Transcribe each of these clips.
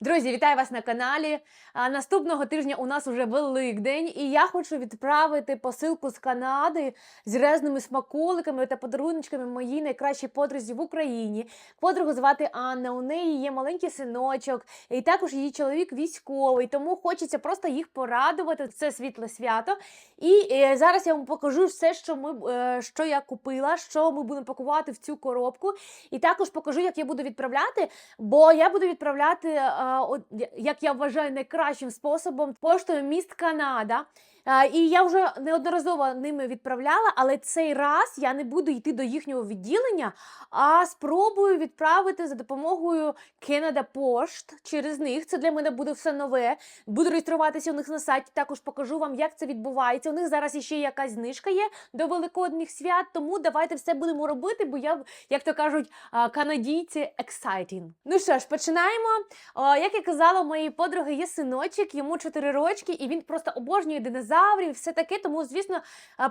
Друзі, вітаю вас на каналі. Наступного тижня у нас уже Великдень, і я хочу відправити посилку з Канади з різними смаколиками та подаруночками моїй найкращій подрузі в Україні. Подругу звати Анна. У неї є маленький синочок, і також її чоловік військовий. Тому хочеться просто їх порадувати. Це світле свято. І е, зараз я вам покажу все, що ми е, що я купила, що ми будемо пакувати в цю коробку. І також покажу, як я буду відправляти, бо я буду відправляти, е, як я вважаю, найкращим способом поштою міст Канада. І я вже неодноразово ними відправляла, але цей раз я не буду йти до їхнього відділення, а спробую відправити за допомогою Canada Post через них. Це для мене буде все нове. Буду реєструватися у них на сайті. Також покажу вам, як це відбувається. У них зараз іще якась знижка є до великодних свят. Тому давайте все будемо робити, бо я, як то кажуть, канадійці exciting. Ну що ж, починаємо. Як я казала, у моєї подруги є синочок, йому 4 рочки, і він просто обожнює динозаврів, все таке. Тому, звісно,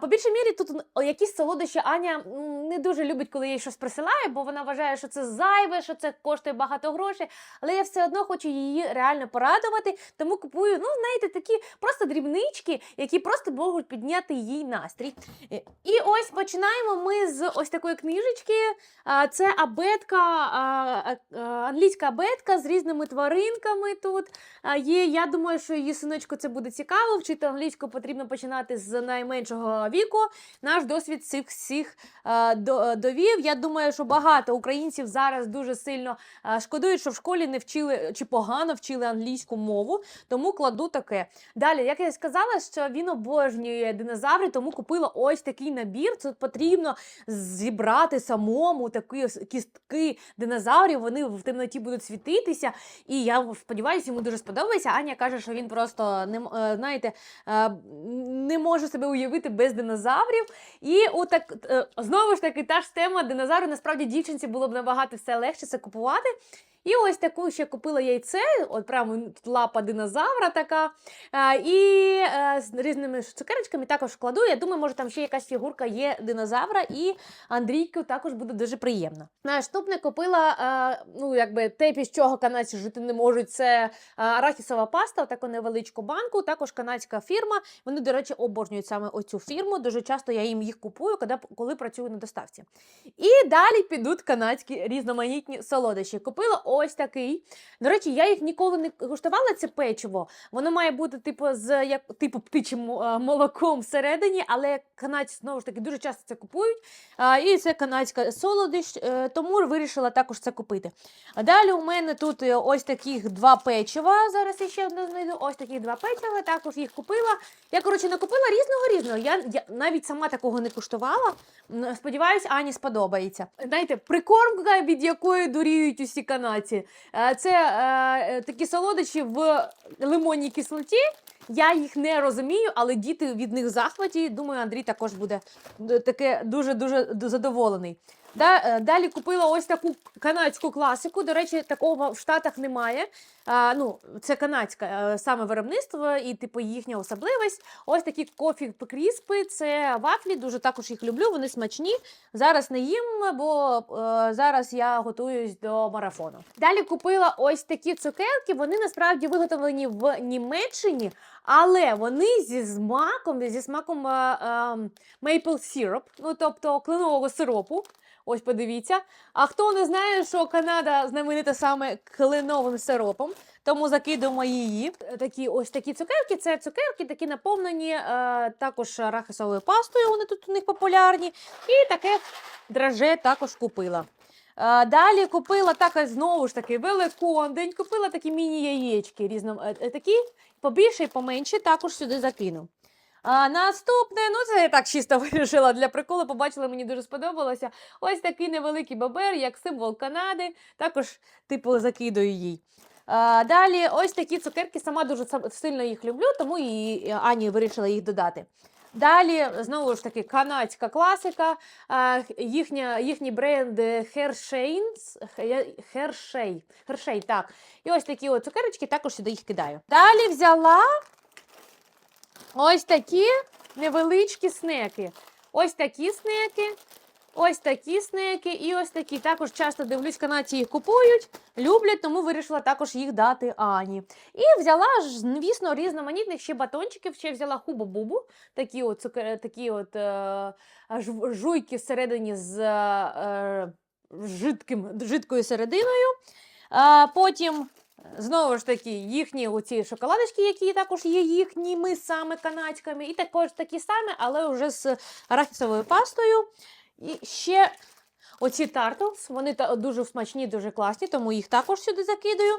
по більшій мірі тут якісь солодощі Аня не дуже любить, коли їй щось присилаю, бо вона вважає, що це зайве, що це коштує багато грошей. Але я все одно хочу її реально порадувати, тому купую, ну, знаєте, такі просто дрібнички, які просто можуть підняти їй настрій. Е, І ось починаємо ми з ось такої книжечки. Це абетка, англійська абетка з різними тваринками тут є. Я думаю, що її синочку це буде цікаво. Вчити англійську потрібно починати з найменшого віку. Наш досвід цих всіх до- довів. Я думаю, що багато українців зараз дуже сильно а, шкодують, що в школі не вчили чи погано вчили англійську мову, тому кладу таке. Далі, як я сказала, що він обожнює динозаври, тому купила ось такий набір. Тут потрібно зібрати самому такі кістки динозаврів. Вони в темноті будуть світитися. І я сподіваюся, йому дуже сподобається. Аня каже, що він просто не е, знаєте, е, не можу себе уявити без динозаврів. І отак е, знову ж таки та ж тема динозавру. Насправді дівчинці було б набагато все легше це купувати. І ось таку ще купила яйце, от прямо лапа динозавра така. І е, з різними цукерочками також кладу. Я думаю, може там ще якась фігурка є динозавра, і Андрійку також буде дуже приємно. Наступне купила, е, ну якби те, без чого канадці жити не можуть, це е, арахісова паста, таку невеличку банку, також канадська фірма. Вони, до речі, обожнюють саме оцю фірму. Дуже часто я їм їх купую, коли працюю на доставці. І далі підуть канадські різноманітні солодощі. Купила ось такий. До речі, я їх ніколи не куштувала це печиво. Воно має бути типу з як типу птичим е, молоком всередині, але канадці знову ж таки дуже часто це купують. І це канадська солодощ, е, тому вирішила також це купити. А далі у мене тут е, ось таких два печива. Зараз я ще одне знайду. Ось таких два печива. Також їх купила. Я коротше не купила різного різного. Я, я навіть сама такого не куштувала. Сподіваюсь, Ані сподобається. Знаєте, прикормка, від якої дуріють усі канадці. Е, Це е, такі солодощі в лимонній кислоті. Я їх не розумію, але діти від них захваті. Думаю, Андрій також буде таке дуже дуже задоволений. Е, далі купила ось таку канадську класику. До речі, такого в Штатах немає. Ну, це канадське саме виробництво і типу їхня особливість. Ось такі кофі кріспи, це вафлі, дуже також їх люблю, вони смачні. Зараз не їм, бо е, зараз я готуюсь до марафону. Далі купила ось такі цукерки. Вони насправді виготовлені в Німеччині, але вони зі смаком, зі смаком е, е, maple syrup, ну тобто кленового сиропу. Ось подивіться. А хто не знає, що Канада знаменита саме кленовим сиропом, тому закидуємо її. Такі ось такі цукерки. Це цукерки, такі наповнені е, також арахісовою пастою. Вони тут у них популярні. І таке драже також купила. Е, Далі купила також знову ж таки великодень, купила такі міні-яєчки різно, е, такі побільше і поменше, також сюди закину. А наступне, ну це я так чисто вирішила для приколу, побачила, мені дуже сподобалося. Ось такий невеликий бобер, як символ Канади, також типу закидую їй. А, далі ось такі цукерки, сама дуже сильно їх люблю, тому і Ані вирішила їх додати. Далі, знову ж таки, канадська класика, їхня, їхній бренд Hershey's, Hershey, Hershey, так. І ось такі от цукерочки, також сюди їх кидаю. Далі взяла ось такі невеличкі снеки. Ось такі снеки. Ось такі снеки і ось такі. Також часто дивлюсь, канадці їх купують, люблять, тому вирішила також їх дати Ані. І взяла звісно, різноманітних ще батончиків. Ще взяла хубу-бубу, такі от, такі от е, жуйки всередині з е, жидким, жидкою серединою. Потім. Знову ж таки, їхні оці шоколадочки, які також є їхніми саме канадськими, і також такі самі, але вже з арахісовою пастою. І ще оці тартлс, вони дуже смачні, дуже класні, тому їх також сюди закидаю.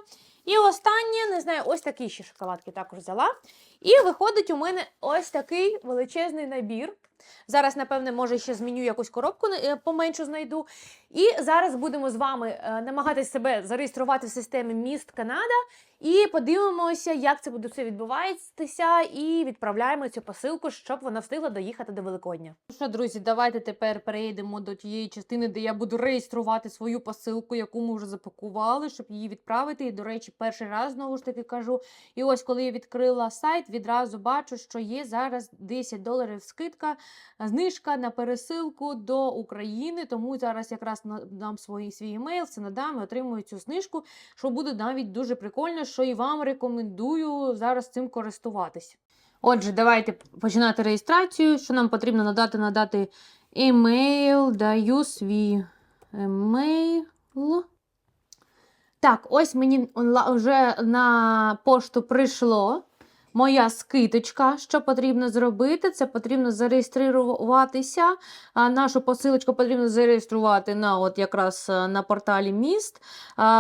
І останнє, не знаю, ось такі ще шоколадки також взяла. І виходить у мене ось такий величезний набір. Зараз, напевне, може, ще зміню якусь коробку е, поменшу знайду. І зараз будемо з вами е, намагатися себе зареєструвати в системі міст Канада. І подивимося, як це буде все відбуватися, і відправляємо цю посилку, щоб вона встигла доїхати до Великодня. Ну що, друзі, давайте тепер перейдемо до тієї частини, де я буду реєструвати свою посилку, яку ми вже запакували, щоб її відправити. І, до речі, перший раз знову ж таки кажу. І ось коли я відкрила сайт, відразу бачу, що є зараз 10 доларів скидка, знижка на пересилку до України. Тому зараз якраз надам свій, свій емейл, це надам і отримую цю знижку, що буде навіть дуже прикольно, що і вам рекомендую зараз цим користуватись. Отже, давайте починати реєстрацію. Що нам потрібно надати? Надати емейл, даю свій емейл. Так, ось мені вже на пошту прийшло моя скидочка. Що потрібно зробити? Це потрібно зареєструватися. Нашу посилочку потрібно зареєструвати на от якраз е, на порталі міст.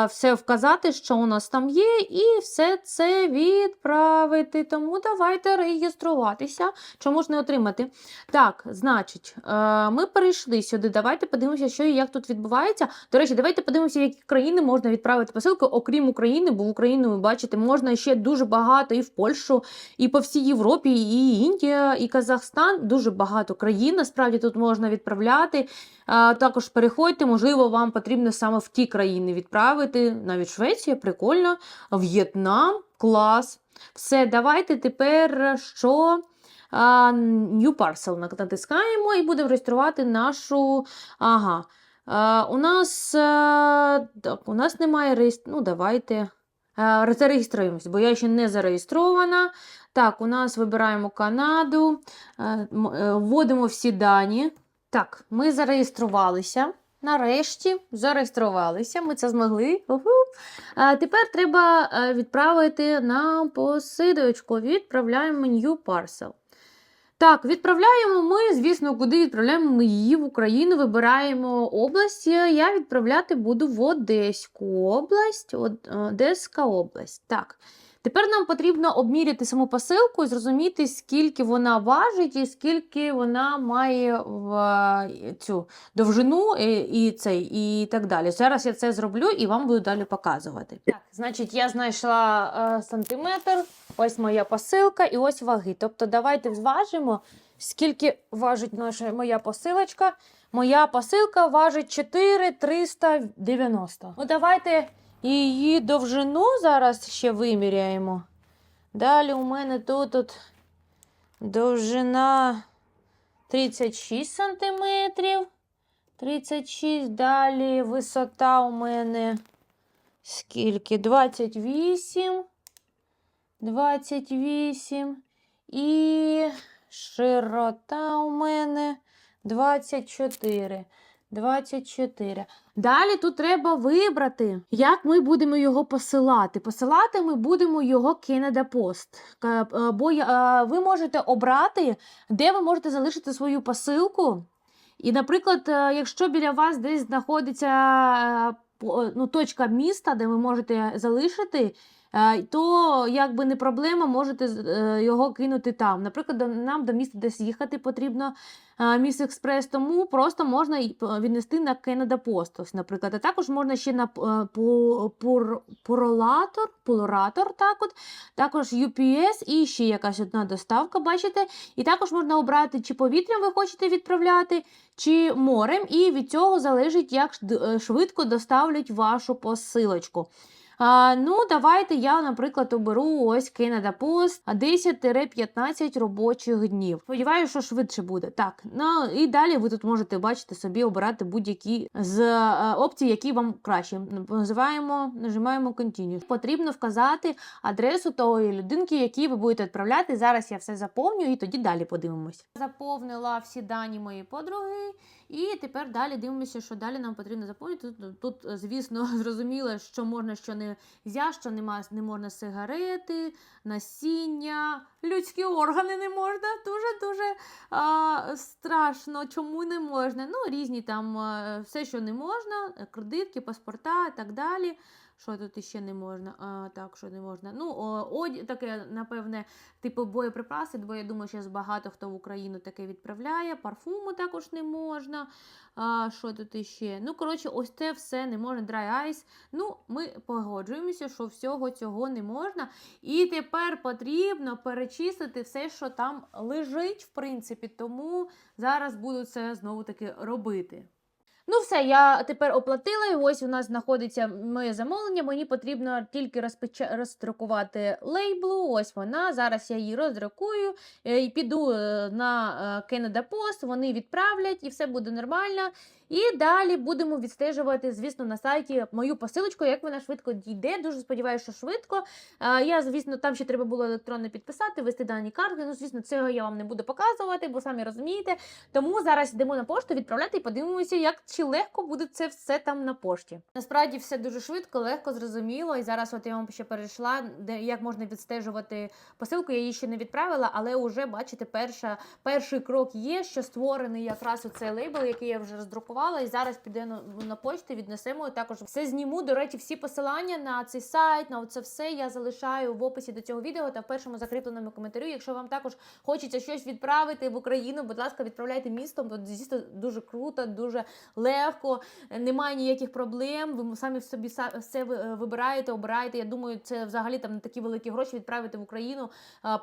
Все вказати, що у нас там є, і все це відправити. Тому давайте реєструватися. Чому ж не отримати? Так, значить, е, ми перейшли сюди. Давайте подивимося, що і як тут відбувається. До речі, давайте подивимося, які країни можна відправити посилку, окрім України, бо в Україну, ви бачите, можна ще дуже багато і в Польщу, і по всій Європі, і Індія, і Казахстан. Дуже багато країн. Насправді тут можна відправляти. Також переходьте, можливо, вам потрібно саме в ті країни відправити. Навіть Швеція, прикольно, В'єтнам, клас. Все, давайте тепер що? New Parcel натискаємо і будемо реєструвати нашу. Ага. У нас так, у нас немає реєстрації. Ну, давайте. А, Зареєструємось, бо я ще не зареєстрована. Так, у нас вибираємо Канаду, е, е, вводимо всі дані. Так, ми зареєструвалися. Нарешті зареєструвалися, ми це змогли. Уху. А тепер треба е, відправити нам посидочку. Відправляємо New Parcel. Так, відправляємо ми, звісно, куди відправляємо ми її в Україну. Вибираємо область. Я відправляти буду в Одеську область. Одеська область. Так. Тепер нам потрібно обміряти саму посилку і зрозуміти, скільки вона важить і скільки вона має в е, цю довжину і, і, цей, і так далі. Зараз я це зроблю і вам буду далі показувати. Так, значить, я знайшла е, сантиметр, ось моя посилка і ось ваги. Тобто, давайте зважимо, скільки важить наша моя посилочка. Моя посилка важить 4390. Ну, давайте її довжину зараз ще виміряємо. Далі у мене тут от довжина 36 сантиметрів. 36. Далі висота у мене скільки? 28. 28. І широта у мене 24. 24. Далі тут треба вибрати, як ми будемо його посилати. Посилати ми будемо його Canada Post. Е, Бо е, ви можете обрати, де ви можете залишити свою посилку. І, наприклад, е, якщо біля вас десь знаходиться ну, точка міста, де ви можете залишити, то якби не проблема, можете е, його кинути там. Наприклад, нам до міста десь їхати потрібно. Міс Експрес, тому просто можна віднести на Canada Post, наприклад. А також можна ще на п- е, пуролатор, пулоратор, так от, також UPS і ще якась одна доставка, бачите. І також можна обрати, чи повітрям ви хочете відправляти, чи морем, і від цього залежить, як е, швидко доставлять вашу посилочку. А, ну, давайте я, наприклад, оберу ось Canada Post 10-15 робочих днів. Сподіваюся, що швидше буде. Так, ну і далі ви тут можете бачити собі обирати будь-які з е, опцій, які вам краще. Називаємо, нажимаємо Continue. Потрібно вказати адресу тої людинки, якій ви будете відправляти. Зараз я все заповню і тоді далі подивимось. Заповнила всі дані моєї подруги. І тепер далі дивимося, що далі нам потрібно заповнити. Тут, тут звісно, зрозуміло, що можна, що не можна, що нема, не можна сигарети, насіння, людські органи не можна. Дуже-дуже страшно. Чому не можна? Ну, різні там все, що не можна, кредитки, паспорта і так далі. Що тут іще не можна? А, так, що не можна. Ну, одяг, таке, напевне, типу боєприпаси, бо я думаю, що багато хто в Україну таке відправляє. Парфуму також не можна. А, що тут іще? Ну, коротше, ось це все не можна. Dry ice. Ну, ми погоджуємося, що всього цього не можна. І тепер потрібно перечислити все, що там лежить, в принципі. Тому зараз буду це знову таки робити. Ну, все, я тепер оплатила, і ось у нас знаходиться моє замовлення. Мені потрібно тільки розпеч... роздрукувати лейблу. Ось вона. Зараз я її роздрукую е, і піду е, на е, Canada Post, вони відправлять і все буде нормально. І далі будемо відстежувати, звісно, на сайті мою посилочку, як вона швидко дійде. Дуже сподіваюся, що швидко. Я, звісно, там ще треба було електронно підписати, ввести дані картки. Ну, звісно, цього я вам не буду показувати, бо самі розумієте. Тому зараз йдемо на пошту відправляти і подивимося, як чи легко буде це все там на пошті. Насправді все дуже швидко, легко, зрозуміло. І зараз от я вам ще перейшла, де як можна відстежувати посилку. Я її ще не відправила, але вже бачите, перша, перший крок є, що створений якраз оцей лейбл, який я вже роздрукувала. І зараз піде на, на почту, віднесемо. І також все зніму. До речі, всі посилання на цей сайт, на це все я залишаю в описі до цього відео та в першому закріпленому коментарю. Якщо вам також хочеться щось відправити в Україну, будь ласка, відправляйте містом, бо дійсно дуже круто, дуже легко, немає ніяких проблем. Ви самі в собі все е, вибираєте, обираєте. Я думаю, це взагалі там не такі великі гроші відправити в Україну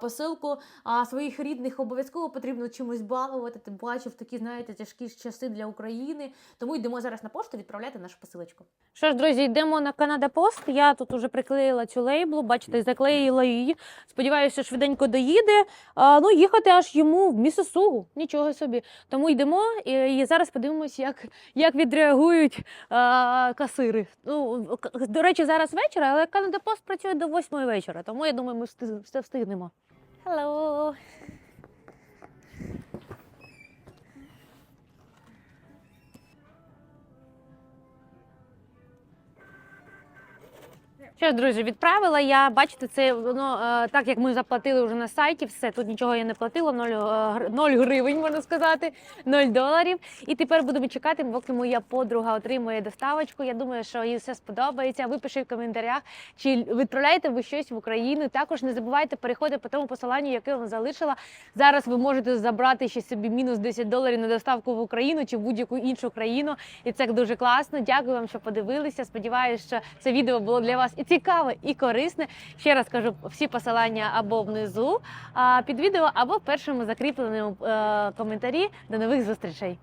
посилку. А своїх рідних обов'язково потрібно чимось балувати. Ти бачив такі, знаєте, тяжкі часи для України. Тому йдемо зараз на пошту відправляти нашу посилочку. Що ж, друзі, йдемо на Canada Post. Я тут уже приклеїла цю лейблу, бачите, заклеїла її. Сподіваюся, швиденько доїде. А, ну, їхати аж йому в Місосугу. Нічого собі. Тому йдемо і, і зараз подивимось, як, як відреагують а, касири. Ну, до речі, зараз вечір, але Canada Post працює до 8 вечора, тому я думаю, ми все встигнемо. Hello! Що ж, друзі, відправила я. Бачите, це воно е, так як ми заплатили вже на сайті. Все тут нічого я не платила, 0, е, 0 гривень, можна сказати, 0 доларів. І тепер будемо чекати, поки моя подруга отримує доставочку. Я думаю, що їй все сподобається. Ви пишіть в коментарях, чи відправляєте ви щось в Україну. Також не забувайте переходити по тому посиланню, яке я вам залишила. Зараз ви можете забрати ще собі мінус 10 доларів на доставку в Україну чи в будь-яку іншу країну. І це дуже класно. Дякую вам, що подивилися. Сподіваюся, що це відео було для вас і цікаве, і корисне. Ще раз кажу, всі посилання або внизу під відео, або в першому закріпленому е, коментарі. До нових зустрічей.